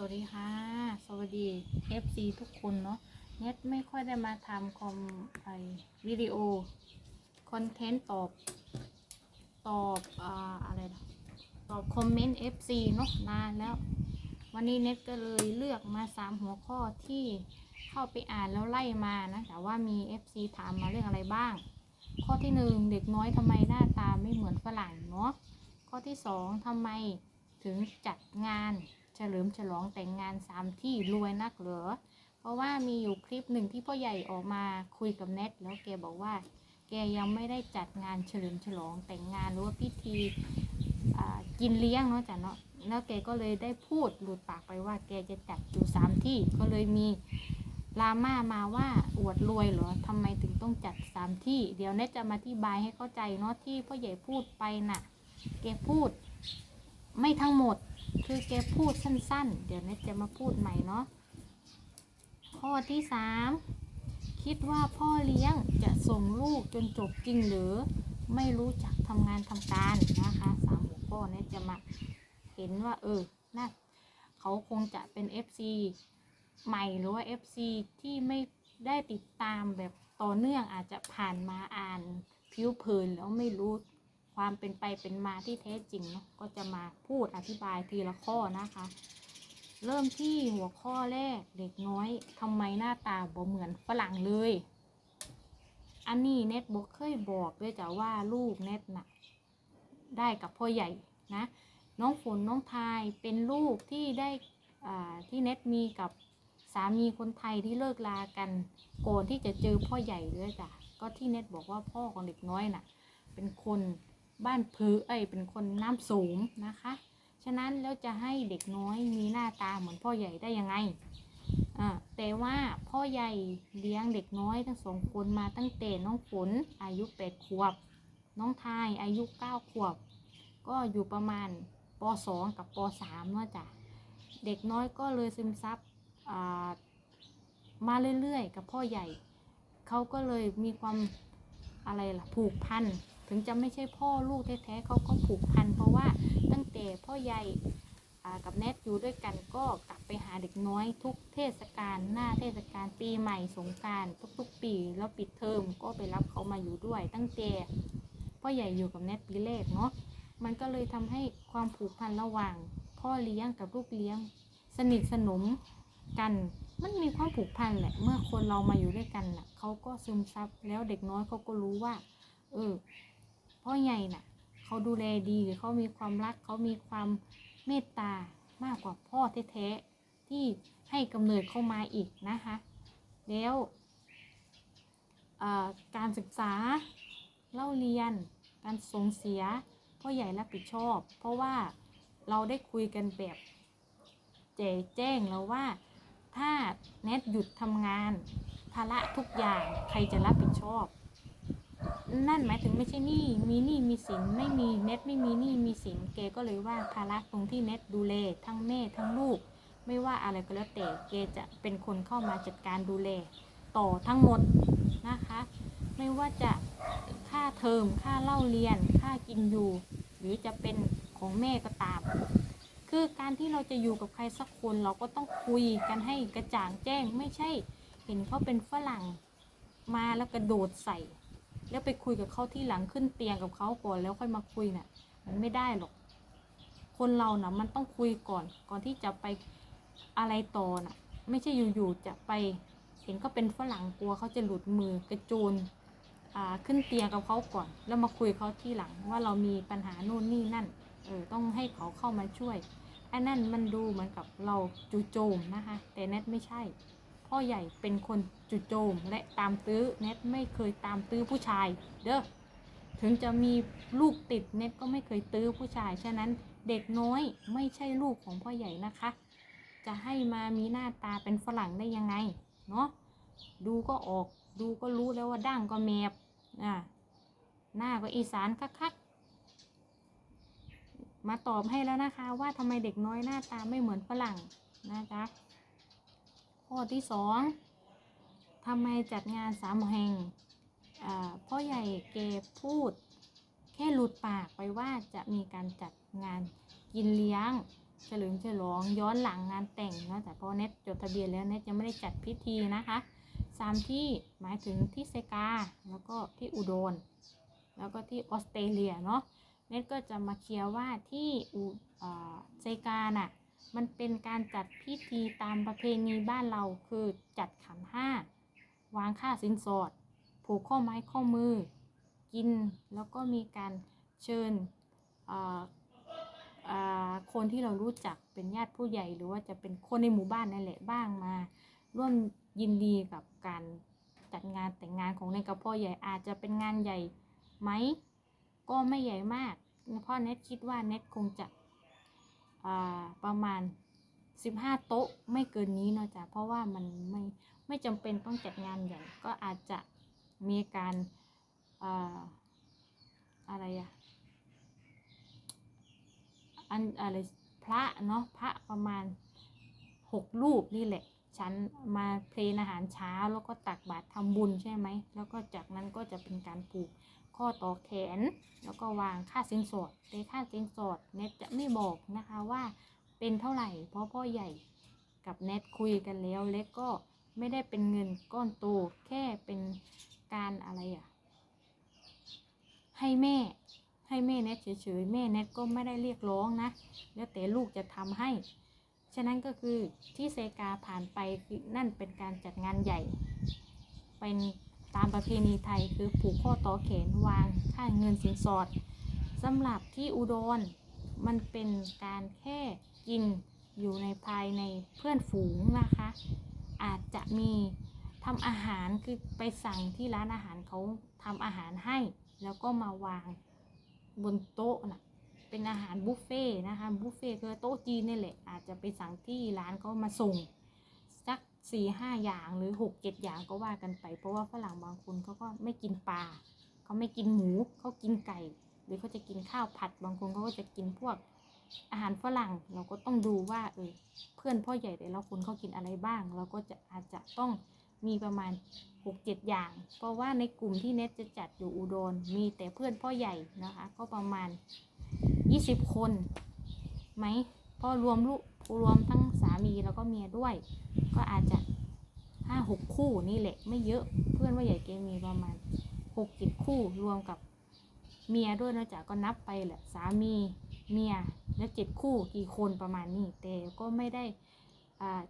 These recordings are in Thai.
สวัสดีค่ะ สวัสดี FC ทุกคนเนาะเน็ตไม่ค่อยได้มาทำคอมไอวิดีโอ คอนเทนต์ตอบ ตอบอ่าอะไรนะตอบคอมเมนต์ FC เนาะนานแล้ว วันนี้เน็ตก็เลยเลือกมา3หัวข้อที่เข้าไปอ่านแล้วไล่มานะแต่ว่ามี FC ถามมาเรื่องอะไรบ้าง ข้อที่1เด็กน้อยทำไมหน้าตาไม่เหมือนฝรั่งเนาะข้อที่2ทำไมถึงจัดงาน เฉลิมฉลองแต่งงานสามที่รวยนักเหรอเพราะว่ามีอยู่คลิปหนึ่งที่พ่อใหญ่ออกมาคุยกับเน็ตแล้วแกบอกว่า แกยังไม่ได้จัดงานเฉลิมฉลองแต่งงานหรือว่าพิธีกินเลี้ยงเนาะจ้ะเนาะแล้วแกก็เลยได้พูดหลุดปากไปว่า แกจะจัดอยู่สามที่ก็เลยมีลาม่ามาว่าอวดรวยเหรอทำไมถึงต้องจัดสามที่ เดี๋ยวเน็ตจะมาอธิบายให้เข้าใจเนาะที่พ่อใหญ่พูดไปน่ะ แกพูด ไม่ทั้งหมด คือแกพูดสั้นๆ เดี๋ยวเน็ตจะมาพูดใหม่เนาะ ข้อที่สามคิดว่าพ่อเลี้ยงจะส่งลูกจนจบจริงหรือ ไม่รู้จักทำงานทำการนะคะสามหัวข้อเน็ตจะมาเห็นว่า เออน่าเขาคงจะเป็น FC ใหม่หรือว่า FC ที่ไม่ได้ติดตามแบบต่อเนื่องอาจจะผ่านมาอ่านผิวเผินแล้วไม่รู้ ความเป็นไปเป็นมาที่แท้จริงเนาะก็จะมาพูดอธิบายทีละข้อนะคะ เริ่มที่หัวข้อแรกเด็กน้อยทำไมหน้าตาบ่เหมือนฝรั่งเลย อันนี้เน็ตบอกเคยบอกด้วยจ้ะว่าลูกเน็ตน่ะได้กับพ่อใหญ่นะน้องฝนน้องทายเป็นลูกที่ได้ที่เน็ตมีกับสามีคนไทยที่เลิกลากันก่อนที่จะเจอพ่อใหญ่ด้วยจ้ะก็ที่เน็ตบอกว่าพ่อของเด็กน้อยน่ะ เป็นคน บ้านพื้เอ้ยเป็นคนน้ำสูงนะคะ ฉะนั้นแล้วจะให้เด็กน้อยมีหน้าตาเหมือนพ่อใหญ่ได้ยังไงอ่าแต่ว่าพ่อใหญ่เลี้ยงเด็กน้อยทั้งสองคนมาตั้งแต่น้องฝนอายุแปดขวบ น้องทายอายุเก้าขวบ ก็อยู่ประมาณปสองกับปสามเนาะจ้ะเด็กน้อยก็เลยซึมซับอ่ามาเรื่อยๆ กับพ่อใหญ่ เขาก็เลยมีความอะไรล่ะผูกพัน ถึงจะไม่ใช่พ่อลูกแท้ๆเขาก็ผูกพัน เพราะว่าตั้งแต่พ่อใหญ่กับแนทอยู่ด้วยกันก็กลับไปหาเด็กน้อยทุกเทศกาลหน้าเทศกาลปีใหม่สงการทุกๆ ปีแล้วปิดเทอมก็ไปรับเขามาอยู่ด้วย ตั้งแต่พ่อใหญ่อยู่กับแนทปีแรกเนาะมันก็เลยทำให้ความผูกพันระหว่าง พ่อเลี้ยงกับลูกเลี้ยง สนิทสนมกันมันมีความผูกพันแหละ เมื่อคนเรามาอยู่ด้วยกันน่ะเขาก็ซึมซับแล้วเด็กน้อยเขาก็รู้ว่า เออ พ่อใหญ่น่ะ เขาดูแลดีหรือเขามีความรักเขามีความเมตตามากกว่าพ่อแท้ๆที่ให้กำเนิดเข้ามาอีกนะคะ แล้วการศึกษาเล่าเรียน การส่งเสียพ่อใหญ่รับผิดชอบ เพราะว่าเราได้คุยกันแบบแจแจ้งแล้วว่าถ้าเน็ตหยุดทำงานภาระทุกอย่างใครจะรับผิดชอบ นั่นหมายถึงไม่ใช่หนี้มีหนี้มีสินไม่มีเน็ตไม่มีหนี้มีสินเกก็เลยว่าภาระตรงที่เน็ตดูแลทั้งแม่ทั้งลูก ไม่ว่าอะไรก็แล้วแต่เกจะเป็นคนเข้ามาจัดการดูแลต่อทั้งหมดนะคะ ไม่ว่าจะค่าเทอมค่าเล่าเรียน ค่ากินอยู่ หรือจะเป็นของแม่ก็ตาม คือการที่เราจะอยู่กับใครสักคนเราก็ต้องคุยกันให้กระจ่างแจ้งไม่ใช่ เห็นเขาเป็นฝรั่งมาแล้วกระโดดใส่ แล้วไปคุยกับเขาที่หลังขึ้นเตียงกับเขาก่อนแล้วค่อยมาคุยน่ะมันไม่ได้หรอก คนเราน่ะมันต้องคุยก่อน ก่อนที่จะไปอะไรต่อน่ะ ไม่ใช่อยู่ๆจะไป เห็นเขาเป็นฝรั่งกลัวเขาจะหลุดมือกระโจนอ่าขึ้นเตียงกับเขาก่อน แล้วมาคุยเขาที่หลังว่าเรามีปัญหาโน่นนี่นั่น เออต้องให้เขาเข้ามาช่วยไอ้นั่นมันดูเหมือนกับเราจูโจมนะคะ แต่เน็ตไม่ใช่ พ่อใหญ่เป็นคนจู่โจมและตามตื้อเน็ตไม่เคยตามตื้อผู้ชาย เด้อถึงจะมีลูกติดเน็ตก็ไม่เคยตื้อผู้ชาย ฉะนั้นเด็กน้อยไม่ใช่ลูกของพ่อใหญ่นะคะ จะให้มามีหน้าตาเป็นฝรั่งได้ยังไง เนาะดูก็ออกดูก็รู้แล้วว่าดั้งก็แมบอ่าหน้าก็อีสานคักๆมาตอบให้แล้วนะคะว่าทำไมเด็กน้อยหน้าตาไม่เหมือนฝรั่งนะจ๊ะ ข้อที่สองทำไมจัดงานสามแห่งพ่อใหญ่เกพูด แค่หลุดปากไปว่าจะมีการจัดงานกินเลี้ยง เฉลิมฉลองย้อนหลังงานแต่งเนาะแต่พอเน็ตจดทะเบียนแล้วเน็ตยังไม่ได้จัดพิธีนะคะสามที่หมายถึงที่เซกาแล้วก็ที่อุดรแล้วก็ที่ออสเตรเลียเนาะเน็ตก็จะมาเคลียร์ว่าที่อุเซกาน่ะ มันเป็นการจัดพิธีตามประเพณีบ้านเราคือจัดขันห้าวางค่าสินสอด ผูกข้อไม้ข้อมือ กินแล้วก็มีการเชิญคนที่เรารู้จักเป็นญาติผู้ใหญ่หรือว่าจะเป็นคนในหมู่บ้านนั่นแหละบ้างมา ร่วมยินดีกับการจัดงานแต่งงานของในกระเพ่อใหญ่อาจจะเป็นงานใหญ่ไหม ก็ไม่ใหญ่มาก เพราะเน็ตคิดว่าเน็ตคงจะ ประมาณ 15 โต๊ะไม่เกินนี้เนาะจ๊ะเพราะว่ามันไม่ไม่จำเป็นต้องจัดงานใหญ่ก็อาจจะมีการอ่าอะไรอะอันอะไรพระเนาะพระประมาณ 6 รูปนี่แหละฉันมาเพลนอาหารเช้าแล้วก็ตักบาตรทำบุญใช่ไหม แล้วก็จากนั้นก็จะเป็นการผูก ข้อต่อแขน แล้วก็วางค่าสินสอดแต่ค่าสินสอดเน็ตจะไม่บอกนะคะว่าเป็นเท่าไหร่ เพราะพ่อใหญ่กับเน็ตคุยกันแล้วเล็กก็ไม่ได้เป็นเงินก้อนโตแค่เป็นการอะไรอะให้แม่ให้แม่เน็ตเฉยๆแม่เน็ตก็ไม่ได้เรียกร้องนะ แล้วแต่ลูกจะทำให้ ฉะนั้นก็คือที่เซกาผ่านไปคือนั่นเป็นการจัดงานใหญ่ เป็น ตามประเพณีไทยคือผูกข้อต่อแขนวางค่าเงินสินสอดสำหรับที่อุดรมันเป็นการแค่กินอยู่ในภายในเพื่อนฝูงนะคะ อาจจะมีทำอาหารคือไปสั่งที่ร้านอาหารเขาทำอาหารให้ แล้วก็มาวางบนโต๊ะนะเป็นอาหารบุฟเฟ่ต์นะคะบุฟเฟ่ต์คือโต๊ะจีนนี่แหละอาจจะไปสั่งที่ร้านเขามาส่ง สี่ห้าอย่างหรือหกเจ็ดอย่างก็ว่ากันไป เพราะว่าฝรั่งบางคนเขาก็ไม่กินปลาเขาไม่กินหมูเขากินไก่ หรือเขาจะกินข้าวผัดบางคนเขาก็จะกินพวกอาหารฝรั่งเราก็ต้องดูว่าเออเพื่อนพ่อใหญ่แต่ละคนเขากินอะไรบ้าง เราก็จะอาจจะต้องมีประมาณหกเจ็ดอย่าง เพราะว่าในกลุ่มที่เน็ตจะจัดอยู่อุดรมีแต่เพื่อนพ่อใหญ่นะคะ ก็ประมาณยี่สิบคนไหมพอรวมลูก รวมทั้งสามีแล้วก็เมียด้วย ก็อาจจะห้าหกคู่นี่แหละไม่เยอะเพื่อนว่าใหญ่เกมีประมาณหกเจ็ดคู่รวมกับเมียด้วยนะจ๊ะก็นับไปแหละสามีเมียแล้วเจ็ดคู่กี่คนประมาณนี้ แต่ก็ไม่ได้อ่า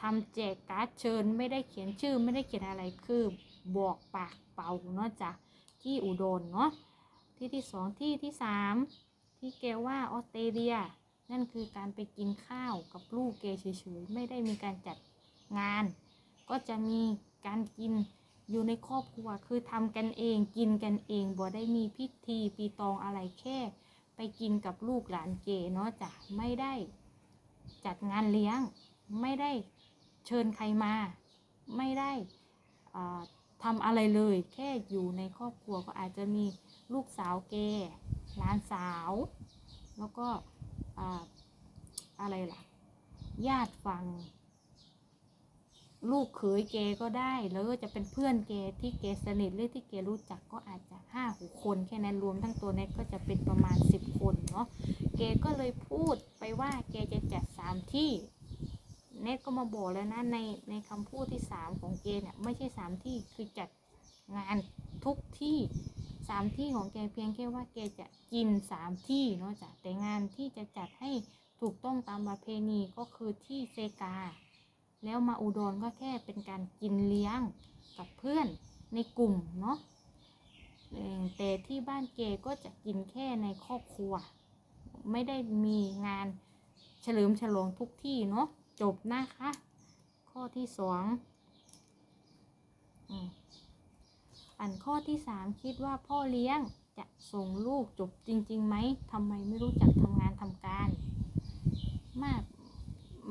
ทำแจกการ์ดเชิญไม่ได้เขียนชื่อไม่ได้เขียนอะไรคือบอกปากเป่าเนาะจ๊ะที่อุดรเนาะที่ที่สองที่ที่สามที่แกว่าออสเตรเลีย นั่นคือการไปกินข้าวกับลูกแกเฉยๆไม่ได้มีการจัดงาน ก็จะมีการกินอยู่ในครอบครัวคือทำกันเองกินกันเองบ่ได้มีพิธีปีตองอะไรแค่ ไปกินกับลูกหลานเกเนาะจ้ะไม่ได้จัดงานเลี้ยง ไม่ได้เชิญใครมา ไม่ได้ทำอะไรเลย แค่อยู่ในครอบครัวก็อาจจะมีลูกสาวแกหลานสาว แล้วก็ อะไรล่ะ ญาติฝั่งลูกเขยแกก็ได้แล้วก็จะเป็นเพื่อนแกที่แกสนิทหรือที่แกรู้จักก็อาจจะห้าหกคนแค่นั้นรวมทั้งตัวเน็ตก็จะเป็นประมาณสิบคนเนาะแกก็เลยพูดไปว่าแกจะจัดสามที่เน็ตก็มาบอกแล้วนะในในคำพูดที่สามของแกเนี่ยไม่ใช่สามที่คือจัดงานทุกที่ สามที่ของแกเพียงแค่ว่าแกจะกินสามที่เนาะจ้ะแต่งานที่จะจัดให้ถูกต้องตามประเพณีก็คือที่เซกา แล้วมาอุดรก็แค่เป็นการกินเลี้ยงกับเพื่อนในกลุ่มเนาะแต่ที่บ้านเกก็จะกินแค่ในครอบครัว ไม่ได้มีงานเฉลิมฉลองทุกที่เนาะจบนะคะ ข้อที่สองอืม อันข้อที่สามคิดว่าพ่อเลี้ยงจะส่งลูกจบจริงๆไหมทำไมไม่รู้จักทำงานทำการ มาก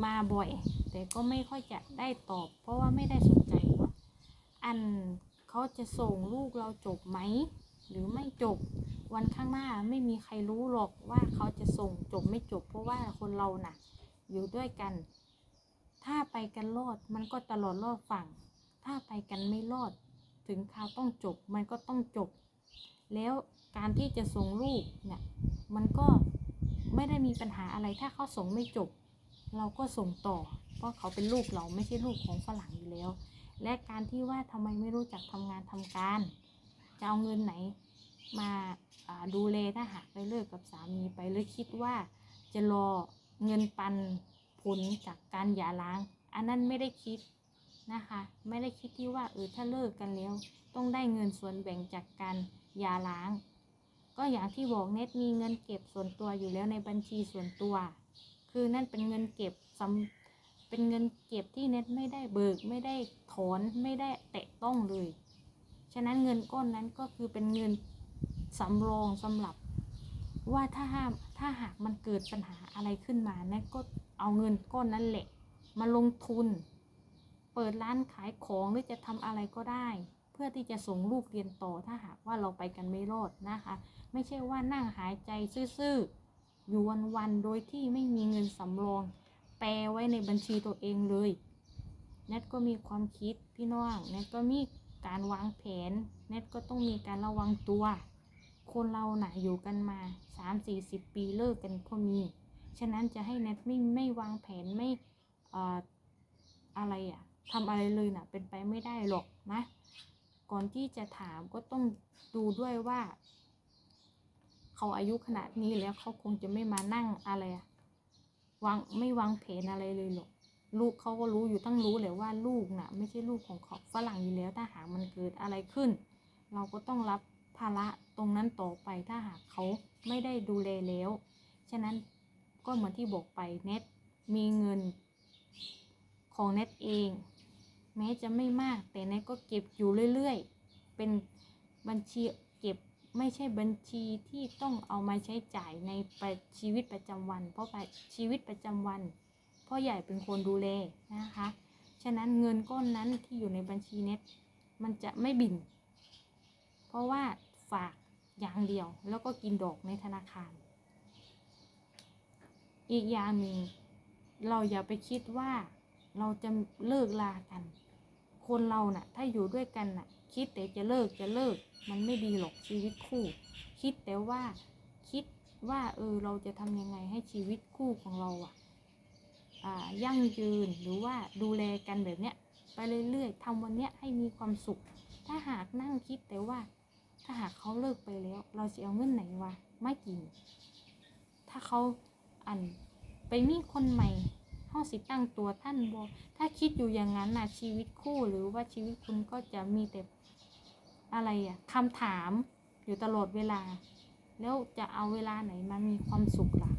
มาบ่อย แต่ก็ไม่ค่อยจะได้ตอบ เพราะว่าไม่ได้สนใจเนาะอันเขาจะส่งลูกเราจบไหม หรือไม่จบวันข้างหน้าไม่มีใครรู้หรอกว่าเขาจะส่งจบไม่จบ เพราะว่าคนเราน่ะ อยู่ด้วยกัน ถ้าไปกันรอดมันก็ตลอดรอดฝั่ง ถ้าไปกันไม่รอด ถึงคราวต้องจบมันก็ต้องจบ แล้วการที่จะส่งลูกเนี่ยมันก็ไม่ได้มีปัญหาอะไรถ้าเขาส่งไม่จบ เราก็ส่งต่อ เพราะเขาเป็นลูกเราไม่ใช่ลูกของฝรั่งอยู่แล้ว และการที่ว่าทำไมไม่รู้จักทำงานทำการ จะเอาเงินไหนมาาดูแลถ้าหากไปเลิกกับสามีไปหรือคิดว่าจะรอเงินปันผลจากการหย่าร้าง อันนั้นไม่ได้คิด นะคะ ไม่ได้คิดที่ว่าเออถ้าเลิกกันแล้ว ต้องได้เงินส่วนแบ่งจากการย่าร้าง ก็อย่างที่บอกเน็ตมีเงินเก็บส่วนตัวอยู่แล้วในบัญชีส่วนตัว คือนั่นเป็นเงินเก็บสำเป็นเงินเก็บที่เน็ตไม่ได้เบิกไม่ได้ถอนไม่ได้แตะต้องเลย ฉะนั้นเงินก้อนนั้นก็คือเป็นเงินสำรองสำหรับว่าถ้าห้ามถ้าหากมันเกิดปัญหาอะไรขึ้นมาเน็ตก็เอาเงินก้อนนั้นแหละ มาลงทุน เปิดร้านขายของหรือจะทำอะไรก็ได้ เพื่อที่จะส่งลูกเรียนต่อถ้าหากว่าเราไปกันไม่รอดนะคะ ไม่ใช่ว่านั่งหายใจซื่อๆอยู่วันๆโดยที่ไม่มีเงินสำรอง แปรไว้ในบัญชีตัวเองเลยเน็ตก็มีความคิดพี่น้องเน็ตก็มีการวางแผนเน็ตก็ต้องมีการระวังตัว คนเราหนะอยู่กันมา 3-40 ปีเลิกกันก็มี ฉะนั้นจะให้เน็ตไม่ไม่วางแผนไม่ออะไรอะ ทำอะไรเลยน่ะ เป็นไปไม่ได้หรอกนะ ก่อนที่จะถามก็ต้องดูด้วยว่า เขาอายุขนาดนี้แล้วเขาคงจะไม่มานั่งอะไรวางไม่วางแผนอะไรเลยหรอกลูกเขาก็รู้อยู่ตั้งรู้เลยว่าลูกน่ะ ไม่ใช่ลูกของเขาฝรั่งอยู่แล้วถ้าหากมันเกิดอะไรขึ้น เราก็ต้องรับภาระตรงนั้นต่อไปถ้าหากเขาไม่ได้ดูแลแล้ว ฉะนั้นก็เหมือนที่บอกไปเน็ตมีเงินของเน็ตเอง แม้จะไม่มาก แต่เน็ตก็เก็บอยู่เรื่อยๆ เป็นบัญชีเก็บไม่ใช่บัญชีที่ต้องเอามาใช้จ่ายในประชีวิตประจำวัน เพราะชีวิตประจำวันพ่อใหญ่เป็นคนดูแลนะคะ ฉะนั้นเงินก้อนนั้นที่อยู่ในบัญชีเน็ตมันจะไม่บิน เพราะว่าฝากอย่างเดียวแล้วก็กินดอกในธนาคาร อีกอย่างหนึ่งเราอย่าไปคิดว่าเราจะเลิกลากัน คนเราน่ะ ถ้าอยู่ด้วยกันน่ะ คิดแต่จะเลิกจะเลิก มันไม่ดีหรอกชีวิตคู่ คิดแต่ว่าคิดว่าเออเราจะทำยังไงให้ชีวิตคู่ของเราอะอ่ายั่งยืนหรือว่าดูแลกันแบบเนี้ยไปเรื่อยๆทำวันเนี้ยให้มีความสุข ถ้าหากนั่งคิดแต่ว่า ถ้าหากเขาเลิกไปแล้ว เราจะเอาเงินไหนวะไม่กิน ถ้าเขาอันไปมีคนใหม่ ห้องสิตั้งตัวท่านบอถ้าคิดอยู่อย่างนั้นนะชีวิตคู่หรือว่าชีวิตคุณก็จะมีแต่อะไรอะคำถามอยู่ตลอดเวลา แล้วจะเอาเวลาไหนมามีความสุขล่ะ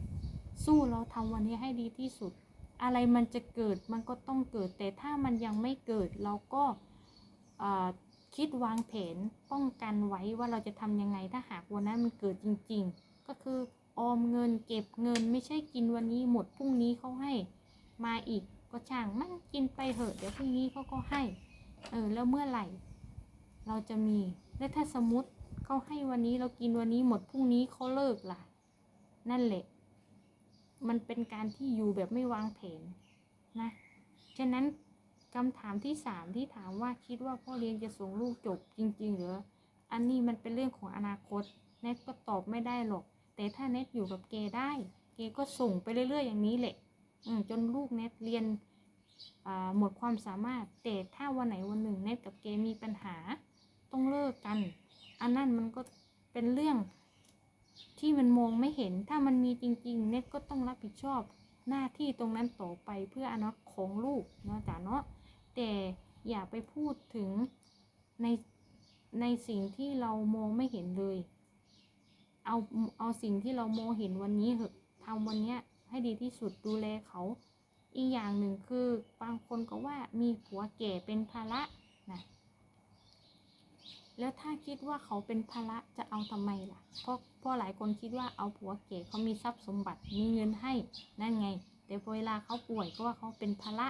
สู้เราทำวันนี้ให้ดีที่สุด อะไรมันจะเกิดมันก็ต้องเกิด แต่ถ้ามันยังไม่เกิดเราก็คิดวางแผนป้องกันไว้ว่าเราจะทำยังไงถ้าหากวันนั้นมันเกิดจริง ๆ ก็คือออมเงินเก็บเงินไม่ใช่กินวันนี้หมดพรุ่งนี้เขาให้ มาอีกก็ช่างมันกินไปเถอะเดี๋ยวพรุ่งนี้เขาก็ให้ เออแล้วเมื่อไหร่ เราจะมีและถ้าสมมติเขาให้วันนี้เรากินวันนี้หมดพรุ่งนี้เขาเลิกล่ะ นั่นแหละ มันเป็นการที่อยู่แบบไม่วางแผนนะฉะนั้นคำถามที่สามที่ถามว่าคิดว่าพ่อเลี้ยงจะส่งลูกจบจริง ๆ หรือ อันนี้มันเป็นเรื่องของอนาคตเน็ตก็ตอบไม่ได้หรอก แต่ถ้าเน็ตอยู่กับเกได้ เกก็ส่งไปเรื่อยๆอย่างนี้แหละ จนลูกเน็ตเรียนหมดความสามารถ แต่ถ้าวันไหนวันหนึ่งเน็ตกับเกมีปัญหาต้องเลิกกัน อันนั้นมันก็เป็นเรื่องที่มันมองไม่เห็น ถ้ามันมีจริง ๆ เน็ตก็ต้องรับผิดชอบหน้าที่ตรงนั้นต่อไปเพื่ออนาคตของลูกเนาะจ๋าเนาะแต่อย่าไปพูดถึงในในสิ่งที่เรามองไม่เห็นเลย เอาเอาสิ่งที่เรามองเห็นวันนี้เหอะทำวันเนี้ย ให้ดีที่สุดดูแลเขา อีกอย่างหนึ่งคือบางคนก็ว่ามีผัวแก่เป็นภาระนะแล้วถ้าคิดว่าเขาเป็นภาระจะเอาทำไมล่ะ เพราะเพราะหลายคนคิดว่าเอาผัวแก่เขามีทรัพย์สมบัติมีเงินให้นั่นไง แต่พอเวลาเขาป่วยก็ว่าเขาเป็นภาระ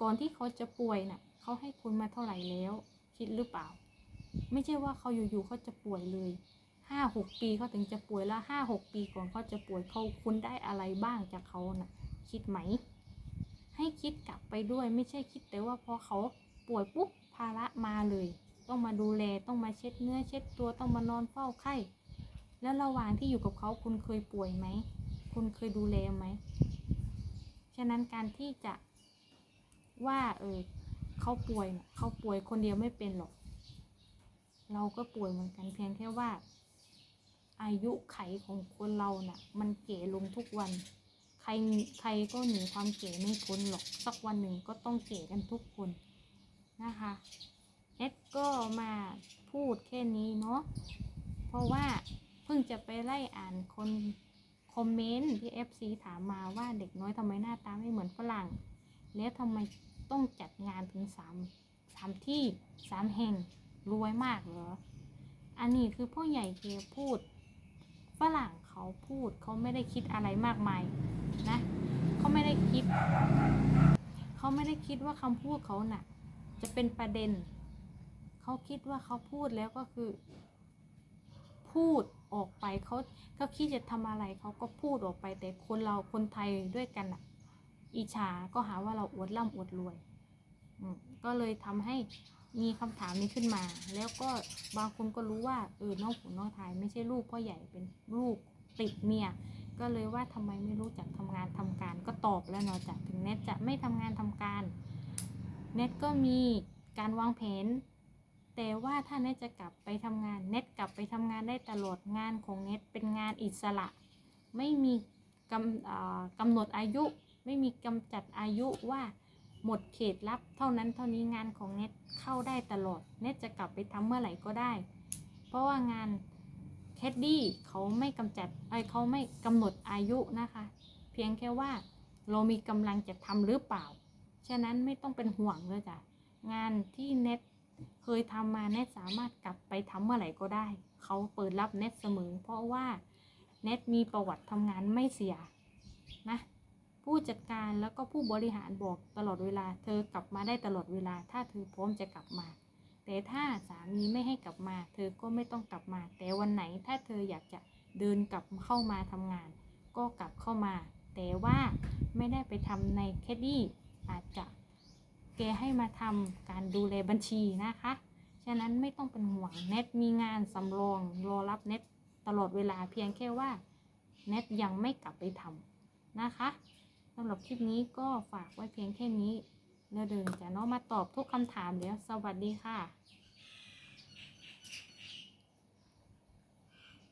ก่อนที่เขาจะป่วยน่ะเขาให้คุณมาเท่าไหร่แล้ว คิดหรือเปล่า ไม่ใช่ว่าเขาอยู่ๆเขาจะป่วยเลย ห้าหกปีเขาถึงจะป่วยแล้วห้าหกปีก่อนเขาจะป่วยเขาคุณได้อะไรบ้างจากเขาน่ะ คิดไหม ให้คิดกลับไปด้วยไม่ใช่คิดแต่ว่าพอเขาป่วยปุ๊บภาระมาเลย ต้องมาดูแลต้องมาเช็ดเนื้อเช็ดตัวต้องมานอนเฝ้าไข้ แล้วระหว่างที่อยู่กับเขาคุณเคยป่วยไหมคุณเคยดูแลไหมฉะนั้นการที่จะว่าเออเขาป่วยน่ะเขาป่วยคนเดียวไม่เป็นหรอก เราก็ป่วยเหมือนกันเพียงแค่ว่า อายุไขของคนเราน่ะ มันเก๋ลงทุกวัน ใครใครก็หนีความเก๋ไม่พ้นหรอก สักวันหนึ่งก็ต้องเก๋กันทุกคนนะคะเอ็ดก็มาพูดแค่นี้เนาะ เพราะว่าเพิ่งจะไปไล่อ่านคนคอมเมนต์ที่ FC ถามมาว่าเด็กน้อยทำไมหน้าตาไม่เหมือนฝรั่ง แล้วทำไมต้องจัดงานถึงสามสามที่สามแห่งรวยมากเหรอ อันนี้คือพ่อใหญ่เกพูด ฝรั่งเขาพูดเขาไม่ได้คิดอะไรมากมายนะเขาไม่ได้คิดเขาไม่ได้คิดว่าคำพูดเขาน่ะจะเป็นประเด็น เขาคิดว่าเขาพูดแล้วก็คือ พูดออกไปเขาเขาคิดจะทำอะไรเขาก็พูดออกไป แต่คนเราคนไทยด้วยกันอะอิจฉาก็หาว่าเราอวดร่ำอวดรวยอืก็เลยทำให้ มีคำถามนี้ขึ้นมา แล้วก็บางคนก็รู้ว่าเออน้องผุนน้องทายไม่ใช่ลูกพ่อใหญ่เป็นลูกติดเมียก็เลยว่าทำไมไม่รู้จักทำงานทำการก็ตอบแล้วเนาะจากถึงเน็ตจะไม่ทำงานทำการเน็ตก็มีการวางแผน แต่ว่าถ้าเน็ตจะกลับไปทำงานเน็ตกลับไปทำงานได้ตลอดงานของเน็ตเป็นงานอิสระ ไม่มีกำกำหนดอายุ ไม่มีกำจัดอายุว่า หมดเขตรับเท่านั้นเท่านี้งานของเน็ตเข้าได้ตลอด เน็ตจะกลับไปทำเมื่อไหร่ก็ได้ เพราะว่างานแคดดี้เขาไม่กำจัดไอเขาไม่กำหนดอายุนะคะ เพียงแค่ว่าเรามีกำลังจะทำหรือเปล่า ฉะนั้นไม่ต้องเป็นห่วงเลยจ้ะงานที่เน็ตเคยทำมาเน็ตสามารถกลับไปทำเมื่อไหร่ก็ได้ เขาเปิดรับเน็ตเสมอ เพราะว่าเน็ตมีประวัติทำงานไม่เสียนะ ผู้จัดการแล้วก็ผู้บริหารบอกตลอดเวลา เธอกลับมาได้ตลอดเวลา ถ้าเธอพร้อมจะกลับมา แต่ถ้าสามีไม่ให้กลับมา เธอก็ไม่ต้องกลับมา แต่วันไหนถ้าเธออยากจะเดินกลับเข้ามาทำงาน ก็กลับเข้ามา แต่ว่าไม่ได้ไปทำในแคดดี้อาจจะแกให้มาทำการดูแลบัญชีนะคะ ฉะนั้นไม่ต้องเป็นห่วงเน็ตมีงานสำรองรอรับเน็ตตลอดเวลาเพียงแค่ว่าเน็ตยังไม่กลับไปทำนะคะ สำหรับคลิปนี้ก็ฝากไว้เพียงแค่นี้ แล้วเดินจะน้องมาตอบทุกคำถามแล้ว สวัสดีค่ะ